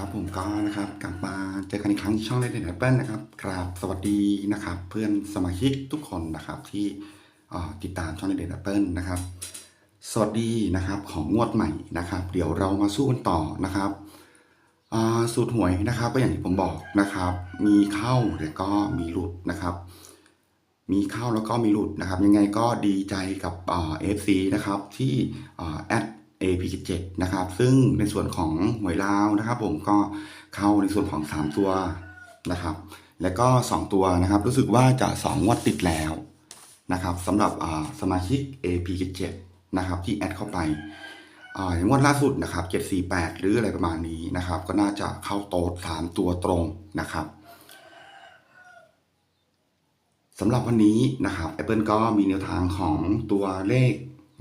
ครับผมก็นะครับกลับมาเจอกันอีกครั้งที่ช่องเล่นเด็ดแอปเปิลนะครับกราบสวัสดีนะครับ เพื่อนสมาชิกทุกคนนะครับที่ติดตามช่องเล่นเด็ดแอปเปิลนะครับ สวัสดีนะครับของงวดใหม่นะครับ เดี๋ยวเรามาสู้กันต่อนะครับสูตรหวยนะครับก็อย่างที่ผมบอกนะครับ มีเข้าแต่ก็มีหลุดนะครับ มีเข้าแล้วก็มีหลุดนะครับ ยังไงก็ดีใจกับเอฟซีนะครับที่แอด AP7 นะครับ ซึ่งในส่วนของหวยลาวนะครับ ผมก็เข้าในส่วนของ 3 ตัวนะครับ และก็ 2 ตัวนะครับ รู้สึกว่าจะ2งวดติดแล้วนะครับสำหรับสมาชิก AP7 นะครับที่แอดเข้าไปอ่าอย่างงวดล่าสุดนะครับ 748 หรืออะไรประมาณนี้นะครับ ก็น่าจะเข้าโต๊ด3ตัวตรงนะครับสำหรับวันนี้นะครับ Apple ก็มีแนวทางของตัวเลข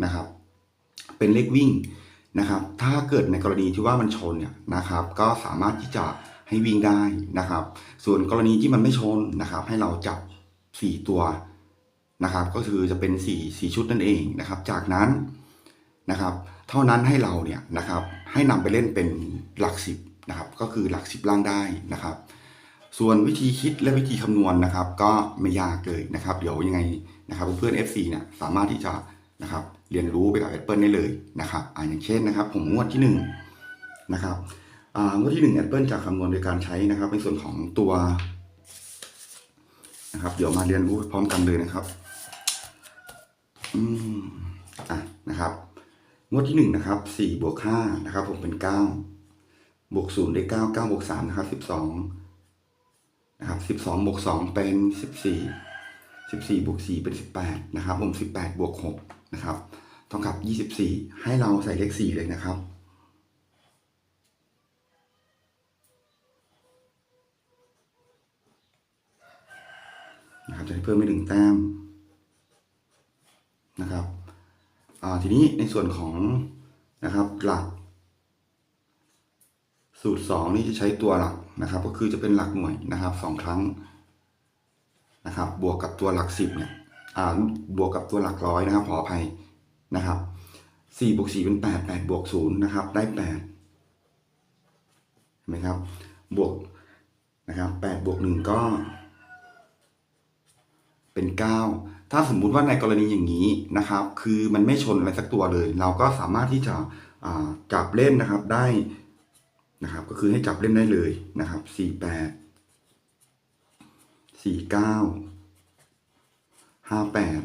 นะครับ เป็นเลขวิ่งนะครับ ถ้าเกิดในกรณีที่ว่ามันชนเนี่ยนะครับ ก็สามารถที่จะให้วิ่งได้นะครับ ส่วนกรณีที่มันไม่ชนนะครับ ให้เราจับ 4 ตัวนะครับ ก็คือจะเป็น4 4ชุดนั่นเองนะครับ จากนั้นนะครับ เท่านั้นให้เราเนี่ยนะครับ ให้นำไปเล่นเป็นหลักสิบนะครับ ก็คือหลักสิบล่างได้นะครับ ส่วนวิธีคิดและวิธีคำนวณนะครับ ก็ไม่ยากเลยนะครับ เดี๋ยวยังไงนะครับ เพื่อนๆ FC เนี่ยสามารถที่จะ นะครับ เรียนรู้ไปกับ Apple ได้เลยนะครับอ่าอย่างเช่นนะครับ ผมงวดที่1นะครับอ่างวดที่ 1 Apple จะคำนวณโดยการใช้นะครับ ในส่วนของตัวนะครับ เดี๋ยวมาเรียนรู้พร้อมกันเลยนะครับอืมอะนะครับงวดที่ 1 นะครับ4บวก5นะครับผมเป็น 9 บวก0ได้ 9 9บวก3นะครับ12นะครับสิบสองบวกสองเป็นสิบสี่สิบสี่บวกสี่เป็นสิบแปดนะครับผมสิบแปดบวกหก นะครับเท่ากับยี่สิบสี่ให้เราใส่เลขสี่เลยนะครับ นะครับจะเพิ่มไปหนึ่งแต้มนะครับอ่าทีนี้ในส่วนของนะครับหลัก สูตรสองนี่จะใช้ตัวหลักนะครับ ก็คือจะเป็นหลักหน่วยนะครับสองครั้งนะครับ บวกกับตัวหลักสิบเนี่ย บวกกับตัวหลักร้อยนะครับ ขออภัยนะครับสี่บวกสี่เป็นแปดแปดบวกศูนย์นะครับ ได้แปดเห็นไหมครับ บวกนะครับแปดบวกหนึ่งก็ เป็นเก้าถ้าสมมุติว่าในกรณีอย่างนี้นะครับ คือมันไม่ชนอะไรสักตัวเลย เราก็สามารถที่จะจับเล่นนะครับได้นะครับ ก็คือให้จับเล่นได้เลยนะครับสี่แปดสี่เก้า ห้าแปด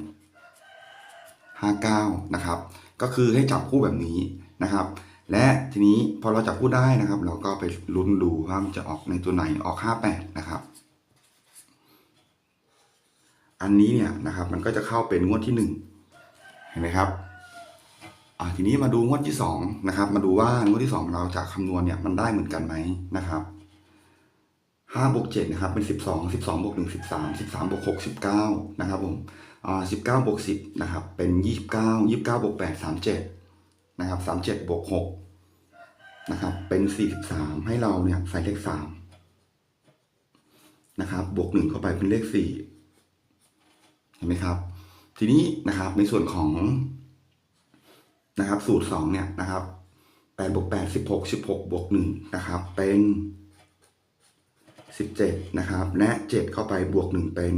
ห้าเก้านะครับ ก็คือให้จับคู่แบบนี้นะครับ และทีนี้พอเราจับคู่ได้นะครับ เราก็ไปลุ้นดูว่ามันจะออกในตัวไหนออกห้าแปดนะครับ อันนี้เนี่ยนะครับมันก็จะเข้าเป็นงวดที่หนึ่งเห็นไหมครับอ่าทีนี้มาดูงวดที่สองนะครับ มาดูว่างวดที่สองเราจะคำนวณเนี่ยมันได้เหมือนกันไหมนะครับ ห้าบวกเจ็ดนะครับเป็นสิบสองสิบสองบวกหนึ่งสิบสามสิบสามบวกหกสิบเก้านะครับผมอ่าสิบเก้าบวกสิบนะครับเป็นยี่สิบเก้ายี่สิบเก้าบวกแปดสามเจ็ดนะครับสามเจ็ดบวกหกนะครับเป็นสี่สิบสามให้เราเนี่ยใส่เลขสามนะครับบวกหนึ่งเข้าไปเป็นเลขสี่เห็นไหมครับ ทีนี้นะครับในส่วนของนะครับสูตรสองเนี่ยนะครับแปดบวกแปดสิบหกสิบหกบวกหนึ่งนะครับเป็น สิบเจ็ดนะครับ และเจ็ดเข้าไปบวกหนึ่งเป็น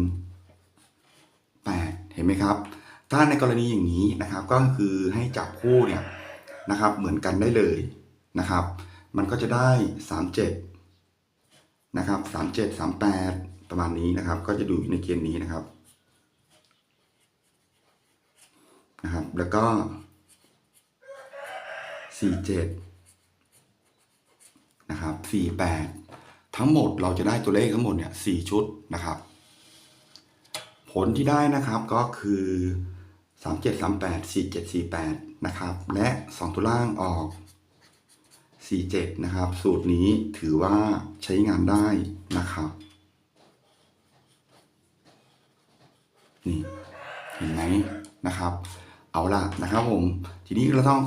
แปดเห็นไหมครับ ถ้าในกรณีอย่างนี้นะครับก็คือให้จับคู่เนี่ยนะครับเหมือนกันได้เลยนะครับ มันก็จะได้สามเจ็ดนะครับสามเจ็ดสามแปดประมาณนี้นะครับ ก็จะดูในเกณฑ์นี้นะครับนะครับ แล้วก็สี่เจ็ดนะครับสี่แปด ทั้งหมดเราจะได้ตัวเลขทั้งหมดเนี่ยสี่ชุดนะครับ ผลที่ได้นะครับก็คือสามเจ็ดสามแปดสี่เจ็ดสี่แปดนะครับและสองตัวล่างออกสี่เจ็ดนะครับ สูตรนี้ถือว่าใช้งานได้นะครับนี่เห็นไหมนะครับ เอาล่ะนะครับผม ทีนี้เราต้อง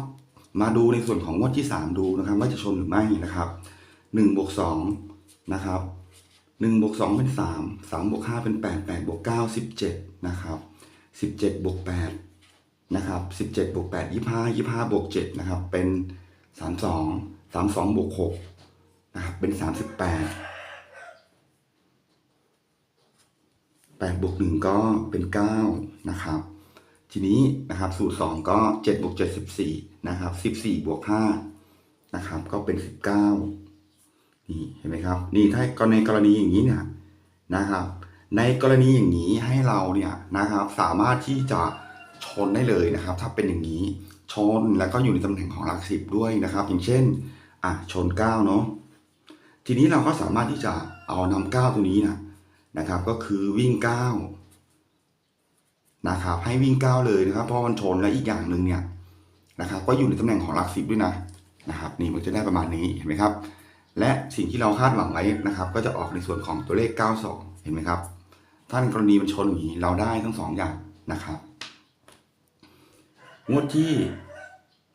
มาดูในส่วนของงวดที่ 3 ดูนะครับ ว่าจะชนหรือไม่นะครับ1บวก2 นะครับ1บวก2เป็น3 3บวก5เป็น8 8บวก9 17นะครับ17บเจ็ดบวก8นะครับ17บเจ็ดบวก8 25 25บวก7นะครับ เป็น32 32บวก6นะครับ เป็นสามสิบแปดแปดบวกหนึ่งก็เป็นเก้านะครับ ทีนี้นะครับสูตรสองก็เจ็ดบวกเจ็ดสิบสี่นะครับสิบสี่บวกห้านะครับ ก็เป็นสิบเก้า นี่เห็นไหมครับ นี่ถ้ากรณีกรณีอย่างนี้เนี่ยนะครับ ในกรณีอย่างนี้ให้เราเนี่ยนะครับ สามารถที่จะชนได้เลยนะครับ ถ้าเป็นอย่างนี้ชนแล้วก็อยู่ในตำแหน่งของหลักสิบด้วยนะครับ อย่างเช่นอะชนเก้าเนาะทีนี้เราก็สามารถที่จะเอานำเก้าตัวนี้นะนะครับ ก็คือวิ่งเก้านะครับให้วิ่งก้าเลยนะครับเพราะมันชนและอีกอย่างหนึ่งเนี่ยนะครับ ก็อยู่ในตำแหน่งของหลักสิบด้วยนะนะครับ นี่มันจะได้ประมาณนี้เห็นไหมครับ และสิ่งที่เราคาดหวังไว้นะครับ ก็จะออกในส่วนของตัวเลข 92 เห็นไหมครับถ้าในกรณีมันชนอย่างนี้เราได้ทั้งสองอย่างนะครับงวดที่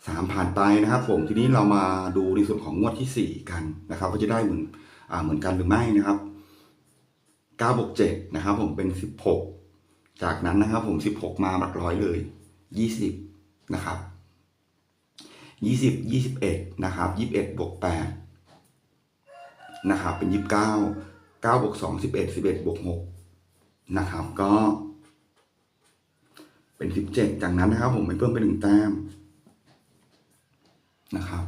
สามผ่านไปนะครับ ผมทีนี้เรามาดูในส่วนของงวดที่สี่กันนะครับว่าจะได้เหมือนอเหมือนกันหรือไม่นะครับ9บวก7นะครับ ผมเป็น 16 จากนั้นนะครับ ผม 16 มาหลักร้อยเลย 20 นะครับ 20 21 นะครับ 21บวก8 นะครับเป็น 29 9บวก2 11 11บวก6นะครับก็เป็น 17 จากนั้นนะครับผมไปเพิ่มเป็นหนึ่งแต้มนะครับ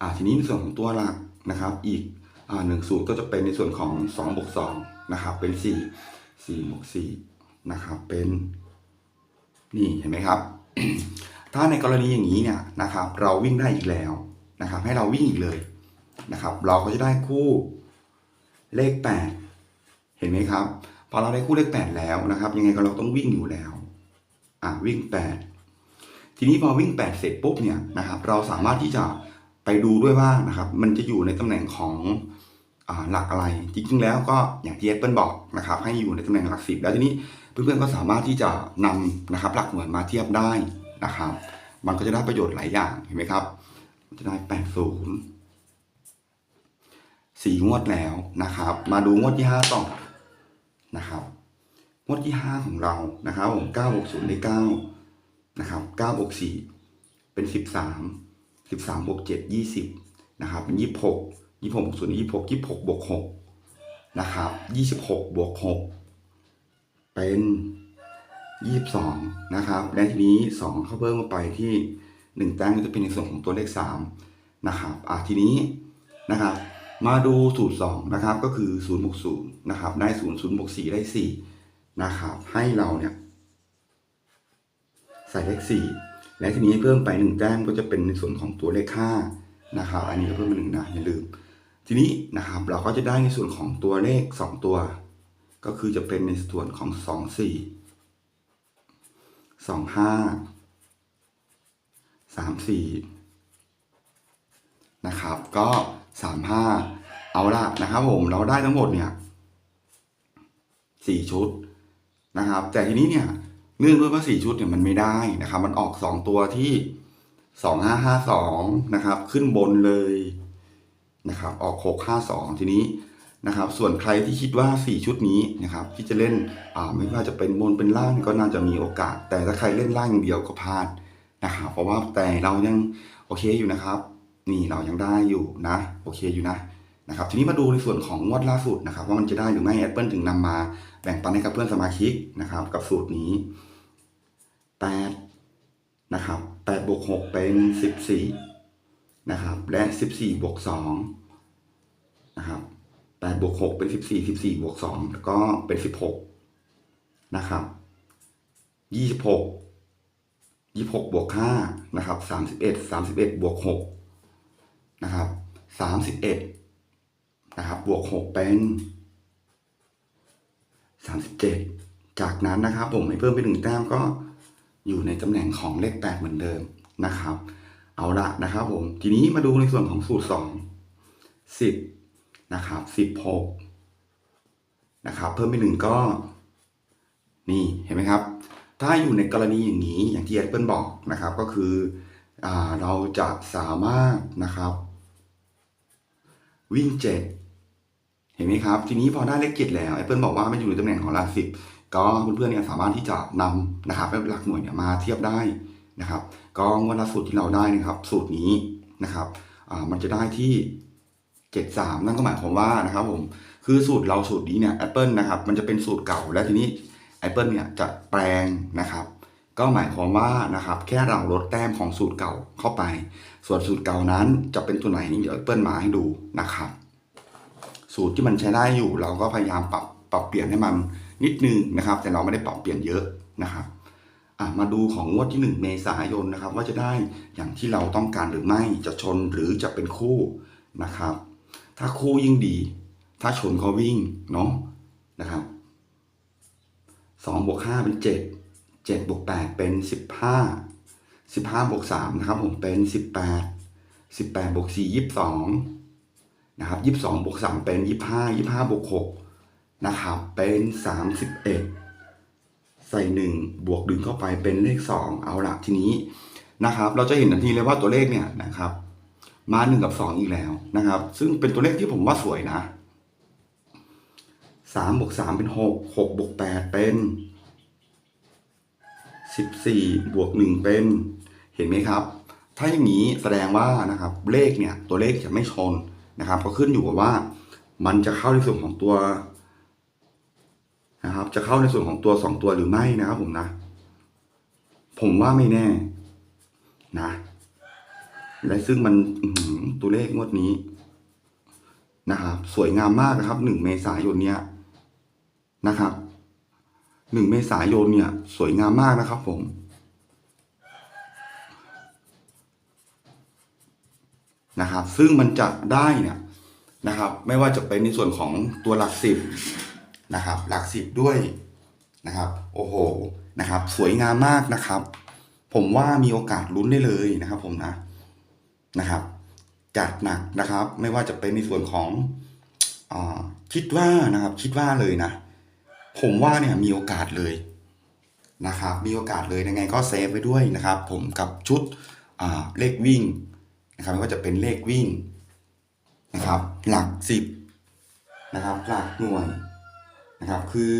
อ่าทีนี้ในส่วนของตัวหลักนะครับ อีกอ่าหนึ่งสูตรก็จะเป็นในส่วนของ2บวก2นะครับเป็น 4 4บวก4นะครับเป็นนี่เห็นไหมครับ ถ้าในกรณีอย่างนี้เนี่ยนะครับ เราวิ่งได้อีกแล้วนะครับ ให้เราวิ่งอีกเลยนะครับ เราก็จะได้คู่ เลขแปดเห็นไหมครับ พอเราได้คู่เลขแปดแล้วนะครับ ยังไงก็เราต้องวิ่งอยู่แล้ว อะวิ่งแปดทีนี้พอวิ่งแปดเสร็จปุ๊บเนี่ยนะครับ เราสามารถที่จะไปดูด้วยว่านะครับ มันจะอยู่ในตำแหน่งของอหลักอะไร จริงๆ แล้วก็อย่างที่แอปเปิลบอกนะครับ ให้อยู่ในตำแหน่งหลักสิบแล้วทีนี้เพื่อนๆก็สามารถที่จะนำนะครับ หลักหน่วยมาเทียบได้นะครับ มันก็จะได้ประโยชน์หลายอย่างเห็นไหมครับ จะได้แปดศูนย์ สี่งวดแล้วนะครับ มาดูงวดที่ห้าต่อนะครับ งวดที่ห้าของเรานะครับผมเก้าบวกศูนย์ได้เก้านะครับเก้าบวกสี่เป็นสิบสามสิบสามบวกเจ็ดยี่สิบนะครับเป็นยี่สิบหกยี่สิบหกบวกศูนย์ยี่สิบหกยี่สิบหกบวกหกนะครับยี่สิบหกบวกหกเป็นยี่สิบสองนะครับ และทีนี้สองเข้าเพิ่มมาไปที่หนึ่งแต้มก็จะเป็นในส่วนของตัวเลขสามนะครับอะทีนี้นะครับ มาดูสูตรสองนะครับก็คือศูนย์บวกศูนย์นะครับได้ศูนย์ศูนย์บวกสี่ได้สี่นะครับให้เราเนี่ยใส่เลขสี่และทีนี้เพิ่มไปหนึ่งแต้มก็จะเป็นในส่วนของตัวเลขห้านะครับอันนี้ก็เพิ่มมาหนึ่งนะอย่าลืม ทีนี้นะครับเราก็จะได้ในส่วนของตัวเลขสองตัว ก็คือจะเป็นในส่วนของสองสี่สองห้าสามสี่นะครับก็ สามห้าเอาละนะครับผมเราได้ทั้งหมดเนี่ยสี่ชุดนะครับ แต่ทีนี้เนี่ยเนื่องด้วยว่าสี่ชุดเนี่ยมันไม่ได้นะครับ มันออกสองตัวที่สองห้าห้าสองนะครับ ขึ้นบนเลยนะครับ ออกหกห้าสองทีนี้นะครับ ส่วนใครที่คิดว่าสี่ชุดนี้นะครับ ที่จะเล่นอ่าไม่ว่าจะเป็นบนเป็นล่างก็น่าจะมีโอกาส แต่ถ้าใครเล่นล่างอย่างเดียวก็พลาดนะครับ เพราะว่าแต่เรายังโอเคอยู่นะครับ นี่เรายังได้อยู่นะ โอเคอยู่นะนะครับทีนี้มาดูในส่วนของงวดล่าสุดนะครับ ว่ามันจะได้หรือไม่ Apple ถึงนำมาแบ่งปันให้กับเพื่อนสมาชิกนะครับ กับสูตรนี้8นะครับ8บวก6เป็น 14นะครับและ 14บวก2นะครับ8บวก6เป็น 14 14บวก2แล้วก็เป็น 16นะครับ26 26บวก5นะครับ31 31บวก6 นะครับ31นะครับบวก6เป็น37จากนั้นนะครับผมให้เพิ่มไปหนึ่งแต้มก็อยู่ในตำแหน่งของเลข8เหมือนเดิมนะครับ เอาละนะครับผมทีนี้มาดูในส่วนของสูตร2 10นะครับ16นะครับเพิ่มไปหนึ่งก็นี่เห็นไหมครับ ถ้าอยู่ในกรณีอย่างนี้อย่างที่แอปเปิลบอกนะครับ ก็คือ เราจะสามารถนะครับ วิ่งเจ็ดเห็นไหมครับ ทีนี้พอได้เลขเจ็ดแล้ว Apple บอกว่ามันอยู่ในตำแหน่งของหลักสิบก็เพื่อนๆเนี่ยสามารถที่จะนำนะครับหลักหน่วยเนี่ยมาเทียบได้นะครับ ก็งวดล่าสุดที่เราได้นะครับ สูตรนี้นะครับมันจะได้ที่73นั่นก็หมายความว่านะครับผมคือสูตรเราสูตรนี้เนี่ย Apple นะครับมันจะเป็นสูตรเก่าและทีนี้ Apple เนี่ยจะแปลงนะครับ ก็หมายความว่านะครับแค่เราลดแต้มของสูตรเก่าเข้าไป ส่วนสูตรเก่านั้นจะเป็นตัวไหนเดี๋ยว Apple มาให้ดูนะครับ สูตรที่มันใช้ได้อยู่ เราก็พยายามปรับปรับเปลี่ยนให้มันนิดนึงนะครับ แต่เราไม่ได้ปรับเปลี่ยนเยอะนะครับมาดูของงวดที่ 1 เมษายนนะครับ ว่าจะได้อย่างที่เราต้องการหรือไม่จะชนหรือจะเป็นคู่นะครับ ถ้าคู่ยิ่งดี ถ้าชนก็วิ่งเนาะนะครับสองบวกห้าเป็นเจ็ด เจ็ดบวกแปดเป็นสิบห้าสิบห้าบวกสามนะครับผมเป็นสิบแปดสิบแปดบวกสี่ยี่สองนะครับยี่สิบสองบวกสามเป็นยี่สิบห้ายี่สิบห้าบวกหกนะครับเป็นสามสิบเอ็ดใส่หนึ่งบวกดึงเข้าไปเป็นเลขสองเอาละทีนี้นะครับ เราจะเห็นทันทีเลยว่าตัวเลขเนี่ยนะครับ มาหนึ่งกับสองอีกแล้วนะครับ ซึ่งเป็นตัวเลขที่ผมว่าสวยนะสามบวกสามเป็นหกหกบวกแปดเป็น บสี่บวกหนึ่งเป็น เห็นไหมครับ ถ้าอย่างนี้แสดงว่านะครับเลขเนี่ยตัวเลขจะไม่ชนนะครับก็ขึ้นอยู่กับว่า มันจะเข้าในส่วนของตัวนะครับจะเข้าในส่วนของตัวสองตัวหรือไม่นะครับผมนะ ผมว่าไม่แน่นะ และซึ่งมันตัวเลขงวดนี้นะครับสวยงามมากนะครับหนึ่งเมษายนเนี้ยนะครับ หนึ่งเมษายนเนี่ยสวยงามมากนะครับผม นะครับ ซึ่งมันจะได้เนี่ยนะครับ ไม่ว่าจะเป็นในส่วนของตัวหลักสิบนะครับ หลักสิบด้วยนะครับ โอ้โหนะครับ สวยงามมากนะครับ ผมว่ามีโอกาสลุ้นได้เลยนะครับ ผมนะนะครับ จัดหนักนะครับ ไม่ว่าจะเป็นในส่วนของอาคิดว่านะครับ คิดว่าเลยนะ ผมว่าเนี่ยมีโอกาสเลยนะครับมีโอกาสเลยยังไงก็เซฟไว้ด้วยนะครับ ผมกับชุดเลขวิ่งนะครับไม่ว่าจะเป็นเลขวิ่งนะครับ หลักสิบนะครับหลักหน่วยนะครับ คือ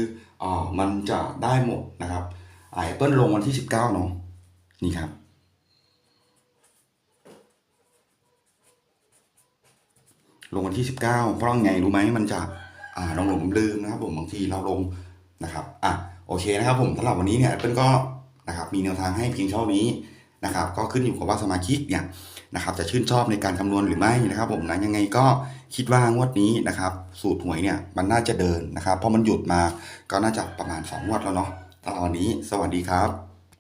อ่ามันจะได้หมดนะครับไอเปิลลงวันที่สิบเก้าเนาะนี่ครับลงวันที่ 19 เพราะไงรู้ไหมมันจะอ่าลงหลงลืมนะครับผมบางทีเราลง นะครับอะโอเคนะครับผมสำหรับวันนี้เนี่ย Apple ก็นะครับมีแนวทางให้เพียงเท่านี้นะครับก็ขึ้นอยู่กับว่าสมาชิกเนี่ยนะครับจะชื่นชอบในการคำนวณหรือไม่นะครับผมนะยังไงก็คิดว่างวดนี้นะครับสูตรหวยเนี่ยมันน่าจะเดินนะครับเพราะมันหยุดมาก็น่าจะประมาณ2งวดแล้วเนาะสำหรับวันนี้สวัสดีครับ